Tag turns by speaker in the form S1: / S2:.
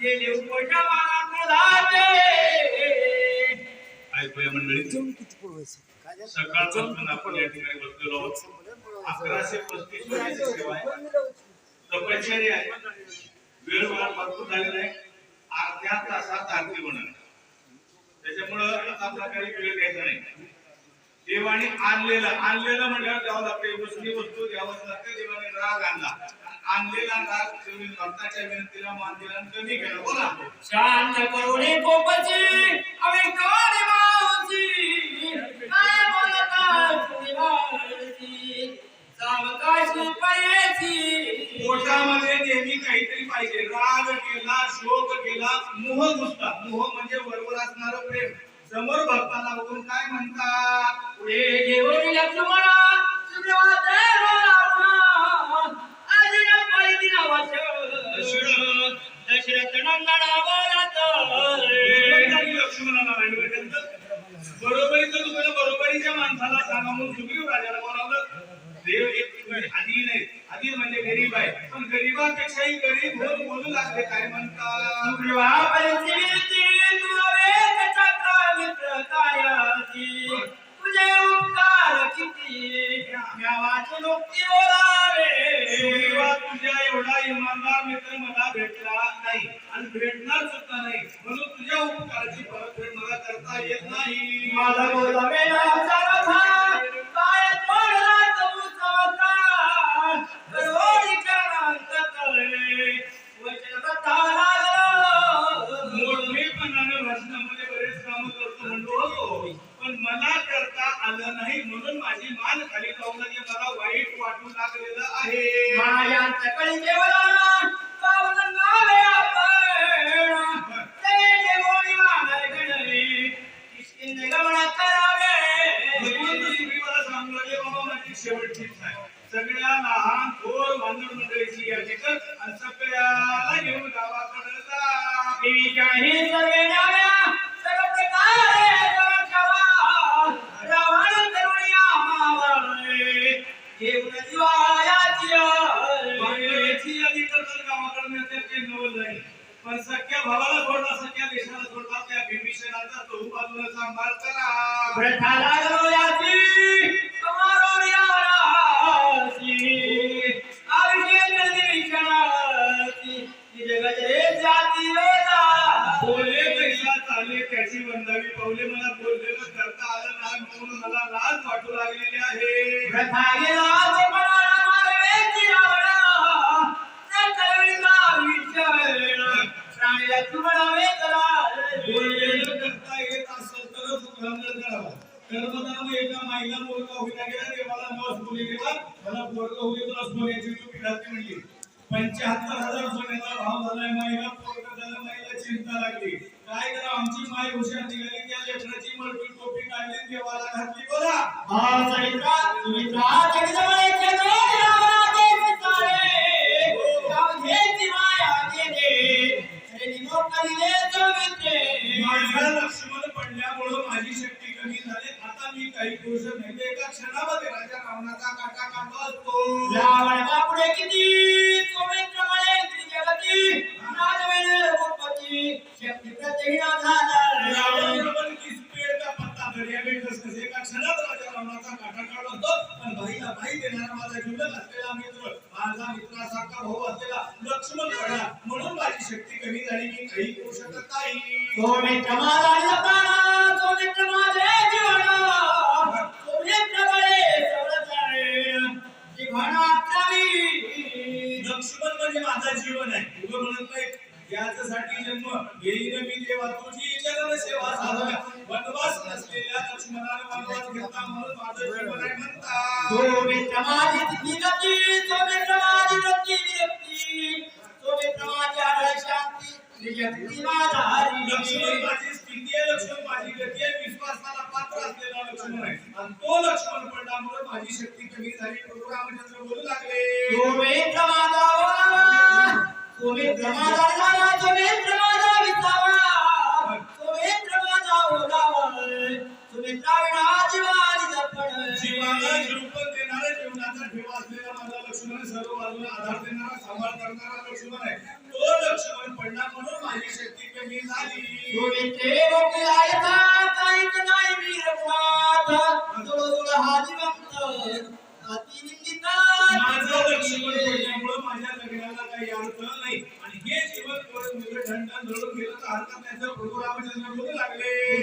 S1: गेले उपोषा मला क्रोधाचे
S2: ऐकूया मंडळी. सकाळपासून आपण या ठिकाणी बसलेलो आहोत. अकराशे पस्तीस सेवा आहे. तपश्चर्य आहे. वेळ मला भरपूर झालेला आहे. अर्ध्या तासात आरती होणार त्याच्यामुळं आता आपला काही वेळ घ्यायचा नाही. देवाने आणलेला आणलेला म्हणल्यावर द्यावं लागते दुसरी वस्तू द्यावंच लागते देवाने राग आणला. आणलेला राग तुम्ही भक्ताच्या विनंतीला मान दिला कमी केला. बोला.
S1: शांत करुणे कोपची काय बोलता तुम्ही मावची सावकाशी पायाची
S2: पोटामध्ये नेहमी काहीतरी पाहिजे. राग केला शोक केला मोह घुसता मोह म्हणजे बरोबर असणार प्रेम. समोर भक्ताला बघून काय म्हणतात? बरोबरीचं बरोबरीच्या माणसाला सांगा म्हणून सुग्रीव राजाला बोलावलं देव एक आधी नाही आधी म्हणजे गरीब आहे पण गरीबापेक्षाही गरीब होऊन बोलू लागले काय म्हणतात
S1: सुग्रीवा तुझे उपकार किती
S2: मला भेटला नाही आणि भेटणार सुद्धा नाही. म्हणून तुझ्या उपकाराची परतफेड मला करता येत नाही.
S1: माझा बोलावे ना सर्वथा काय तोडला तू चवता करोडी करणांत तळे
S2: लहान थोर बांधव मंडळीची यादी कर आणि सगळ्याला घेऊन गावाकडे जा. ते पण सख्या भावाला सोडला सख्या देशाला सोडला त्या भीमसेनाचा चहू बाजूला सांभाळ करा. मला लाज वाटू लागलेली आहे.
S1: प्रथा गेला ते पणाला मारवेची रावणा न कळविला विचार प्राणीला तुमडावे करा
S2: बोललेलं करता येत असेल तरच उल्लंघन करावं. कर्मदान एका माईला मुलगा होईना गेला देवाला नवस बोली गेला मला पोरग होईल तुला सोन्याची तू पिढाती म्हणली. पंच्याहत्तर हजार सोन्याचा भाव झालाय माईला पोरग झालं माईला चिंता लागली. काय करा आमची माय हुशार निघाली त्या लेकराची मरबी देवाला घातली बोला
S1: हा सुमित्रा
S2: माझ्या लक्ष्मण पडल्यामुळं माझी शक्ती कमी झाली. आता मी काही करू शकत नाही एका क्षणामध्ये राजा रावणाचा काटा काढला असतो
S1: किती
S2: भाई देणारा माझा जीवलग असलेला मित्र. माझा मित्रासारखा भाऊ असलेला लक्ष्मण पडला म्हणून माझी शक्ती कमी झाली. मी काही करू शकत नाही.
S1: माझा माझे जीवन. बळे जीवन
S2: लक्ष्मण म्हणजे माझा जीवन आहे. तुझं म्हणत नाही. याच्यासाठी जन्म घेईन मी देवा तुझी चरण सेवा साधना. वनवास नसलेल्या लक्ष्मणाने वनवास घेतला म्हणून माझं जीवन आहे म्हणता लक्ष्मण माझी स्थिती लक्ष्मण माझी गती विश्वासाला पात्र असलेला लक्ष्मण आहे आणि तो लक्ष्मण पडल्यामुळे माझी शक्ती कमी झाली प्रभू रामचंद्र बोलू लागले लक्ष्मण सर्व बाजूला आधार देणारा सांभाळ करणारा लक्ष्मण आहे. तो लक्ष्मण पडला म्हणून माझी शक्ती कमी झाली.
S1: नाही हा जिवंत
S2: माझं लक्ष्मण पडल्यामुळं माझ्या लग्नाला काही अर्थ नाही. आणि हे जीवन थोडं मुलं ठणठण जळून गेलं तर हरकत नाही तर प्रभू रामचंद्र बोलू लागले